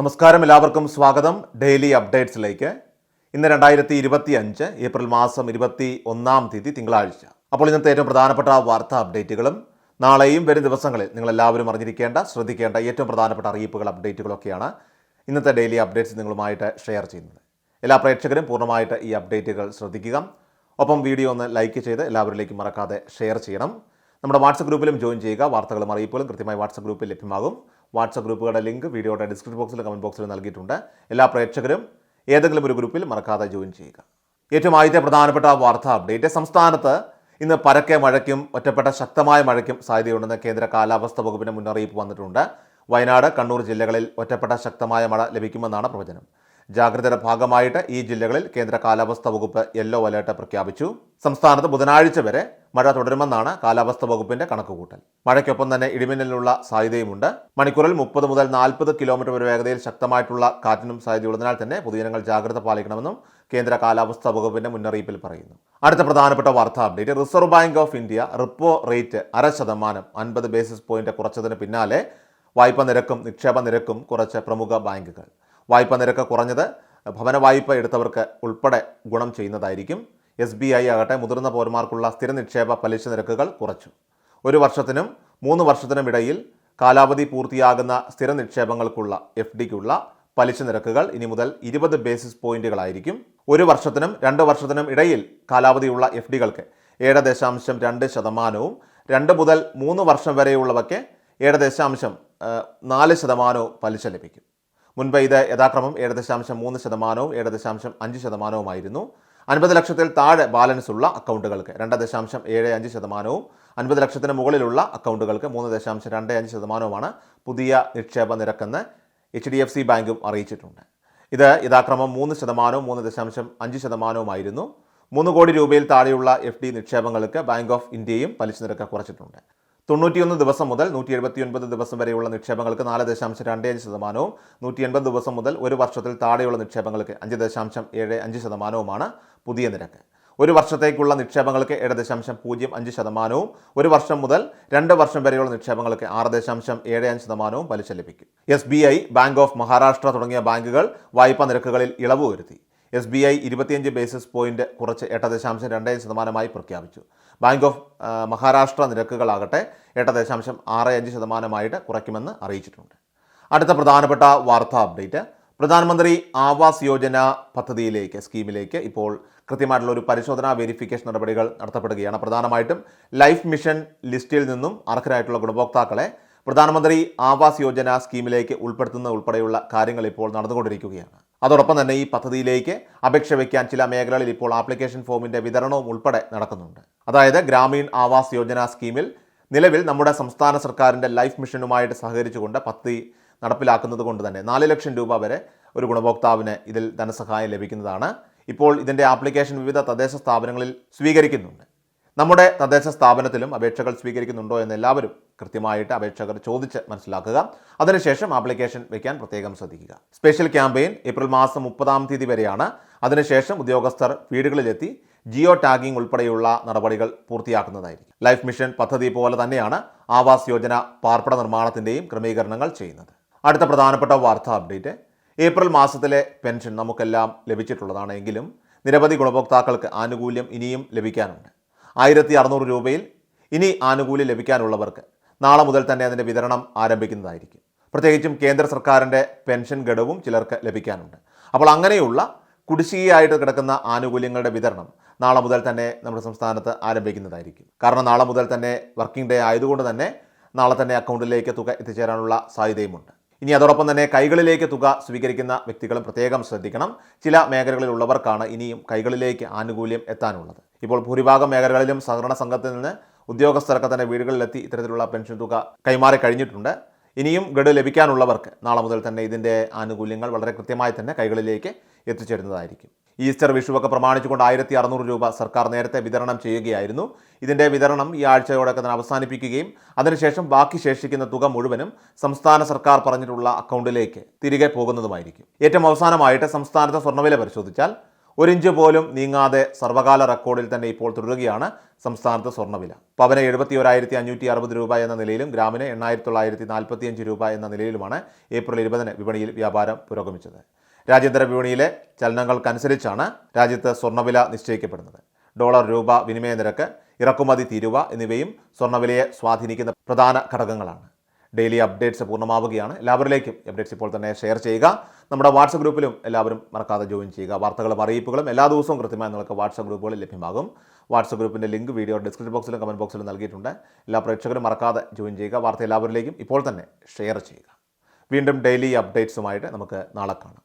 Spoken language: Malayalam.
നമസ്കാരം എല്ലാവർക്കും സ്വാഗതം. ഡെയിലി അപ്ഡേറ്റ്സിലേക്ക്. ഇന്ന് രണ്ടായിരത്തി ഇരുപത്തി അഞ്ച് ഏപ്രിൽ മാസം ഇരുപത്തി ഒന്നാം തീയതി തിങ്കളാഴ്ച. അപ്പോൾ ഇന്നത്തെ ഏറ്റവും പ്രധാനപ്പെട്ട വാർത്താ അപ്ഡേറ്റുകളും നാളെയും വരും ദിവസങ്ങളിൽ നിങ്ങൾ എല്ലാവരും അറിഞ്ഞിരിക്കേണ്ട ശ്രദ്ധിക്കേണ്ട ഏറ്റവും പ്രധാനപ്പെട്ട അറിയിപ്പുകൾ അപ്ഡേറ്റുകളൊക്കെയാണ് ഇന്നത്തെ ഡെയിലി അപ്ഡേറ്റ്സ് നിങ്ങളുമായിട്ട് ഷെയർ ചെയ്യുന്നത്. എല്ലാ പ്രേക്ഷകരും പൂർണമായിട്ട് ഈ അപ്ഡേറ്റുകൾ ശ്രദ്ധിക്കുക. ഒപ്പം വീഡിയോ ഒന്ന് ലൈക്ക് ചെയ്ത് എല്ലാവരിലേക്കും മറക്കാതെ ഷെയർ ചെയ്യണം. നമ്മുടെ വാട്സപ്പ് ഗ്രൂപ്പിലും ജോയിൻ ചെയ്യുക. വാർത്തകളും അറിയിപ്പുകളും കൃത്യമായി വാട്സപ്പ് ഗ്രൂപ്പിൽ ലഭ്യമാകും. വാട്സപ്പ് ഗ്രൂപ്പുകളുടെ ലിങ്ക് വീഡിയോയുടെ ഡിസ്ക്രിപ്ഷൻ ബോക്സിലും കമന്റ് ബോക്സിലും നൽകിയിട്ടുണ്ട്. എല്ലാ പ്രേക്ഷകരും ഏതെങ്കിലും ഒരു ഗ്രൂപ്പിൽ മറക്കാതെ ജോയിൻ ചെയ്യുക. ഏറ്റവും ആദ്യത്തെ പ്രധാനപ്പെട്ട വാർത്താ അപ്ഡേറ്റ്. സംസ്ഥാനത്ത് ഇന്ന് പരക്കെ മഴയ്ക്കും ഒറ്റപ്പെട്ട ശക്തമായ മഴയ്ക്കും സാധ്യതയുണ്ടെന്ന് കേന്ദ്ര കാലാവസ്ഥ വകുപ്പിന്റെ മുന്നറിയിപ്പ് വന്നിട്ടുണ്ട്. വയനാട് കണ്ണൂർ ജില്ലകളിൽ ഒറ്റപ്പെട്ട ശക്തമായ മഴ ലഭിക്കുമെന്നാണ് പ്രവചനം. ജാഗ്രതയുടെ ഭാഗമായിട്ട് ഈ ജില്ലകളിൽ കേന്ദ്ര കാലാവസ്ഥാ വകുപ്പ് യെല്ലോ അലേർട്ട് പ്രഖ്യാപിച്ചു. സംസ്ഥാനത്ത് ബുധനാഴ്ച വരെ മഴ തുടരുമെന്നാണ് കാലാവസ്ഥാ വകുപ്പിന്റെ കണക്കുകൂട്ടൽ. മഴയ്ക്കൊപ്പം തന്നെ ഇടിമിന്നലിനുള്ള സാധ്യതയുമുണ്ട്. മണിക്കൂറിൽ മുപ്പത് മുതൽ നാൽപ്പത് കിലോമീറ്റർ വരെ വേഗതയിൽ ശക്തമായിട്ടുള്ള കാറ്റിനും സാധ്യതയുള്ളതിനാൽ തന്നെ പൊതുജനങ്ങൾ ജാഗ്രത പാലിക്കണമെന്നും കേന്ദ്ര കാലാവസ്ഥാ വകുപ്പിന്റെ മുന്നറിയിപ്പിൽ പറയുന്നു. അടുത്ത പ്രധാനപ്പെട്ട വാർത്താ update. Reserve bank of India repo rate അര ശതമാനം അൻപത് ബേസിസ് പോയിന്റ് കുറച്ചതിന് പിന്നാലെ. വായ്പ നിരക്കും നിക്ഷേപ നിരക്കും കുറച്ച് പ്രമുഖ ബാങ്കുകൾ. വായ്പ നിരക്ക് കുറഞ്ഞത് ഭവന വായ്പ എടുത്തവർക്ക് ഉൾപ്പെടെ ഗുണം ചെയ്യുന്നതായിരിക്കും. എസ് ബി ഐ ആകട്ടെ മുതിർന്ന പൗരന്മാർക്കുള്ള സ്ഥിര നിക്ഷേപ പലിശ നിരക്കുകൾ കുറച്ചു. ഒരു വർഷത്തിനും മൂന്ന് വർഷത്തിനും ഇടയിൽ കാലാവധി പൂർത്തിയാകുന്ന സ്ഥിര നിക്ഷേപങ്ങൾക്കുള്ള എഫ് ഡിക്കുള്ള പലിശ നിരക്കുകൾ ഇനി മുതൽ ഇരുപത് ബേസിസ് പോയിന്റുകളായിരിക്കും. ഒരു വർഷത്തിനും രണ്ട് വർഷത്തിനും ഇടയിൽ കാലാവധിയുള്ള എഫ് ഡികൾക്ക് ഏഴ് ദശാംശം രണ്ട് ശതമാനവും രണ്ട് മുതൽ മൂന്ന് വർഷം വരെയുള്ളവയ്ക്ക് ഏഴ് ദശാംശം നാല് ശതമാനവും പലിശ ലഭിക്കും. മുൻപ് ഇത് യഥാക്രമം ഏഴ് ദശാംശം മൂന്ന് ശതമാനവും ഏഴ് ദശാംശം അഞ്ച് ശതമാനവുമായിരുന്നു. അൻപത് ലക്ഷത്തിൽ താഴെ ബാലൻസ് ഉള്ള അക്കൗണ്ടുകൾക്ക് രണ്ട് ദശാംശം ഏഴ് അഞ്ച് ശതമാനവും അൻപത് ലക്ഷത്തിന് മുകളിലുള്ള അക്കൗണ്ടുകൾക്ക് മൂന്ന് ദശാംശം രണ്ട് അഞ്ച് ശതമാനവുമാണ് പുതിയ നിക്ഷേപ നിരക്കെന്ന് എച്ച് ഡി എഫ് സി ബാങ്കും അറിയിച്ചിട്ടുണ്ട്. ഇത് യഥാക്രമം മൂന്ന് ശതമാനവും മൂന്ന് ദശാംശം അഞ്ച് ശതമാനവുമായിരുന്നു. മൂന്ന് കോടി രൂപയിൽ താഴെയുള്ള എഫ് ഡി നിക്ഷേപങ്ങൾക്ക് ബാങ്ക് ഓഫ് ഇന്ത്യയും പലിശ നിരക്ക് കുറച്ചിട്ടുണ്ട്. തൊണ്ണൂറ്റിയൊന്ന് ദിവസം മുതൽ നൂറ്റി എഴുപത്തിയൊൻപത് ദിവസം വരെയുള്ള നിക്ഷേപങ്ങൾക്ക് നാല് ദശാംശം രണ്ട് അഞ്ച് ശതമാനവും നൂറ്റി എൺപത് ദിവസം മുതൽ ഒരു വർഷത്തിൽ താഴെയുള്ള നിക്ഷേപങ്ങൾക്ക് അഞ്ച് ദശാംശം ഏഴ് അഞ്ച് ശതമാനവുമാണ് പുതിയ നിരക്ക്. ഒരു വർഷത്തേക്കുള്ള നിക്ഷേപങ്ങൾക്ക് ഏഴ് ദശാംശം പൂജ്യം അഞ്ച് ശതമാനവും ഒരു വർഷം മുതൽ രണ്ട് വർഷം വരെയുള്ള നിക്ഷേപങ്ങൾക്ക് ആറ് ദശാംശം ഏഴ് അഞ്ച് ശതമാനവും പലിശ ലഭിക്കും. S B I bank of Maharashtra തുടങ്ങിയ ബാങ്കുകൾ വായ്പാ നിരക്കുകളിൽ ഇളവ് വരുത്തി. എസ് ബി ഐ ഇരുപത്തിയഞ്ച് ബേസിസ് പോയിന്റ് കുറച്ച് എട്ട് ദശാംശം രണ്ട് ശതമാനമായി പ്രഖ്യാപിച്ചു. ബാങ്ക് ഓഫ് മഹാരാഷ്ട്ര നിരക്കുകളാകട്ടെ എട്ട് ദശാംശം ആറ് അഞ്ച് ശതമാനമായിട്ട് കുറയ്ക്കുമെന്ന് അറിയിച്ചിട്ടുണ്ട്. അടുത്ത പ്രധാനപ്പെട്ട വാർത്താ അപ്ഡേറ്റ്. പ്രധാനമന്ത്രി ആവാസ് യോജന പദ്ധതിയിലേക്ക് സ്കീമിലേക്ക് ഇപ്പോൾ കൃത്യമായിട്ടുള്ള ഒരു പരിശോധനാ വെരിഫിക്കേഷൻ നടപടികൾ നടത്തപ്പെടുകയാണ്. പ്രധാനമായിട്ടും ലൈഫ് മിഷൻ ലിസ്റ്റിൽ നിന്നും അർഹരായിട്ടുള്ള ഗുണഭോക്താക്കളെ പ്രധാനമന്ത്രി ആവാസ് യോജന സ്കീമിലേക്ക് ഉൾപ്പെടുത്തുന്ന ഉൾപ്പെടെയുള്ള കാര്യങ്ങൾ ഇപ്പോൾ നടന്നുകൊണ്ടിരിക്കുകയാണ്. അതോടൊപ്പം തന്നെ ഈ പദ്ധതിയിലേക്ക് അപേക്ഷ വയ്ക്കാൻ ചില മേഖലകളിൽ ഇപ്പോൾ ആപ്ലിക്കേഷൻ ഫോമിന്റെ വിതരണവും ഉൾപ്പെടെ നടക്കുന്നുണ്ട്. അതായത് ഗ്രാമീൺ ആവാസ് യോജന സ്കീമിൽ നിലവിൽ നമ്മുടെ സംസ്ഥാന സർക്കാരിന്റെ ലൈഫ് മിഷനുമായിട്ട് സഹകരിച്ചുകൊണ്ട് പദ്ധതി നടപ്പിലാക്കുന്നത് കൊണ്ട് തന്നെ നാല് ലക്ഷം രൂപ വരെ ഒരു ഗുണഭോക്താവിന് ഇതിൽ ധനസഹായം ലഭിക്കുന്നതാണ്. ഇപ്പോൾ ഇതിന്റെ ആപ്ലിക്കേഷൻ വിവിധ തദ്ദേശ സ്ഥാപനങ്ങളിൽ സ്വീകരിക്കുന്നുണ്ട്. നമ്മുടെ തദ്ദേശ സ്ഥാപനത്തിലും അപേക്ഷകൾ സ്വീകരിക്കുന്നുണ്ടോ എന്ന് എല്ലാവരും കൃത്യമായിട്ട് അപേക്ഷകർ ചോദിച്ച് മനസ്സിലാക്കുക. അതിനുശേഷം ആപ്ലിക്കേഷൻ വയ്ക്കാൻ പ്രത്യേകം ശ്രദ്ധിക്കുക. സ്പെഷ്യൽ ക്യാമ്പയിൻ ഏപ്രിൽ മാസം മുപ്പതാം തീയതി വരെയാണ്. അതിനുശേഷം ഉദ്യോഗസ്ഥർ വീടുകളിലെത്തി ജിയോ ടാഗിംഗ് ഉൾപ്പെടെയുള്ള നടപടികൾ പൂർത്തിയാക്കുന്നതായിരിക്കും. ലൈഫ് മിഷൻ പദ്ധതി പോലെ തന്നെയാണ് ആവാസ് യോജന പാർപ്പിട നിർമ്മാണത്തിന്റെയും ക്രമീകരണങ്ങൾ ചെയ്യുന്നത്. അടുത്ത പ്രധാനപ്പെട്ട വാർത്താ അപ്ഡേറ്റ്. ഏപ്രിൽ മാസത്തിലെ പെൻഷൻ നമുക്കെല്ലാം ലഭിച്ചിട്ടുള്ളതാണ് എങ്കിലും നിരവധി ഗുണഭോക്താക്കൾക്ക് ആനുകൂല്യം ഇനിയും ലഭിക്കാനുണ്ട്. ആയിരത്തി അറുന്നൂറ് രൂപയിൽ ഇനി ആനുകൂല്യം ലഭിക്കാനുള്ളവർക്ക് നാളെ മുതൽ തന്നെ അതിന്റെ വിതരണം ആരംഭിക്കുന്നതായിരിക്കും. പ്രത്യേകിച്ചും കേന്ദ്ര സർക്കാരിന്റെ പെൻഷൻ ഗഡുവും ചിലർക്ക് ലഭിക്കാനുണ്ട്. അപ്പോൾ അങ്ങനെയുള്ള കുടിശ്ശികയായിട്ട് കിടക്കുന്ന ആനുകൂല്യങ്ങളുടെ വിതരണം നാളെ മുതൽ തന്നെ നമ്മുടെ സംസ്ഥാനത്ത് ആരംഭിക്കുന്നതായിരിക്കും. കാരണം നാളെ മുതൽ തന്നെ വർക്കിംഗ് ഡേ ആയതുകൊണ്ട് തന്നെ നാളെ തന്നെ അക്കൗണ്ടിലേക്ക് തുക എത്തിച്ചേരാനുള്ള സാധ്യതയുമുണ്ട്. ഇനി അതോടൊപ്പം തന്നെ കൈകളിലേക്ക് തുക സ്വീകരിക്കുന്ന വ്യക്തികളും പ്രത്യേകം ശ്രദ്ധിക്കണം. ചില മേഖലകളിലുള്ളവർക്കാണ് ഇനിയും കൈകളിലേക്ക് ആനുകൂല്യം എത്താനുള്ളത്. ഇപ്പോൾ ഭൂരിഭാഗം മേഖലകളിലും സഹകരണ സംഘത്തിൽ നിന്ന് ഉദ്യോഗസ്ഥരൊക്കെ തന്നെ വീടുകളിലെത്തി ഇത്തരത്തിലുള്ള പെൻഷൻ തുക കൈമാറി കഴിഞ്ഞിട്ടുണ്ട്. ഇനിയും ഗഡു ലഭിക്കാനുള്ളവർക്ക് നാളെ മുതൽ തന്നെ ഇതിന്റെ ആനുകൂല്യങ്ങൾ വളരെ കൃത്യമായി തന്നെ കൈകളിലേക്ക് എത്തിച്ചേരുന്നതായിരിക്കും. ഈസ്റ്റർ വിഷുവൊക്കെ പ്രമാണിച്ചുകൊണ്ട് ആയിരത്തി അറുന്നൂറ് രൂപ സർക്കാർ നേരത്തെ വിതരണം ചെയ്യുകയായിരുന്നു. ഇതിന്റെ വിതരണം ഈ ആഴ്ചയോടൊക്കെ തന്നെ അവസാനിപ്പിക്കുകയും അതിനുശേഷം ബാക്കി ശേഷിക്കുന്ന തുക മുഴുവനും സംസ്ഥാന സർക്കാർ പറഞ്ഞിട്ടുള്ള അക്കൗണ്ടിലേക്ക് തിരികെ പോകുന്നതുമായിരിക്കും. ഏറ്റവും അവസാനമായിട്ട് സംസ്ഥാനത്തെ സ്വർണവില പരിശോധിച്ചാൽ ഒരിഞ്ച് പോലും നീങ്ങാതെ സർവകാല റെക്കോർഡിൽ തന്നെ ഇപ്പോൾ തുടരുകയാണ് സംസ്ഥാനത്ത് സ്വർണവില. പവന് എഴുപത്തി ഒരായിരത്തി അഞ്ഞൂറ്റി അറുപത് രൂപ എന്ന നിലയിലും ഗ്രാമിന് എണ്ണായിരത്തി തൊള്ളായിരത്തി നാൽപ്പത്തിയഞ്ച് രൂപ എന്ന നിലയിലുമാണ് ഏപ്രിൽ ഇരുപതിന് വിപണിയിൽ വ്യാപാരം പുരോഗമിച്ചത്. രാജ്യാന്തര വിപണിയിലെ ചലനങ്ങൾക്കനുസരിച്ചാണ് രാജ്യത്ത് സ്വർണവില നിശ്ചയിക്കപ്പെടുന്നത്. ഡോളർ രൂപ വിനിമയ നിരക്ക് ഇറക്കുമതി തീരുവ എന്നിവയും സ്വർണവിലയെ സ്വാധീനിക്കുന്ന പ്രധാന ഘടകങ്ങളാണ്. ഡെയിലി അപ്ഡേറ്റ്സ് പൂർണമാവുകയാണ്. എല്ലാവരിലേക്കും അപ്ഡേറ്റ്സ് ഇപ്പോൾ തന്നെ ഷെയർ ചെയ്യുക. നമ്മുടെ വാട്സപ്പ് ഗ്രൂപ്പിലും എല്ലാവരും മറക്കാതെ ജോയിൻ ചെയ്യുക. വാർത്തകളും അറിയിപ്പുകളും എല്ലാ ദിവസവും കൃത്യമായി നിങ്ങൾക്ക് വാട്സപ്പ് ഗ്രൂപ്പുകളിൽ ലഭ്യമാകും. വാട്സപ്പ് ഗ്രൂപ്പിന്റെ ലിങ്ക് വീഡിയോ ഡിസ്ക്രിപ്ഷൻ ബോക്സിലും കമന്റ് ബോക്സിലും നൽകിയിട്ടുണ്ട്. എല്ലാ പ്രേക്ഷകരും മറക്കാതെ ജോയിൻ ചെയ്യുക. വാർത്ത എല്ലാവരിലേക്കും ഇപ്പോൾ തന്നെ ഷെയർ ചെയ്യുക. വീണ്ടും ഡെയിലി അപ്ഡേറ്റ്സുമായിട്ട് നമുക്ക് നാളെ കാണാം.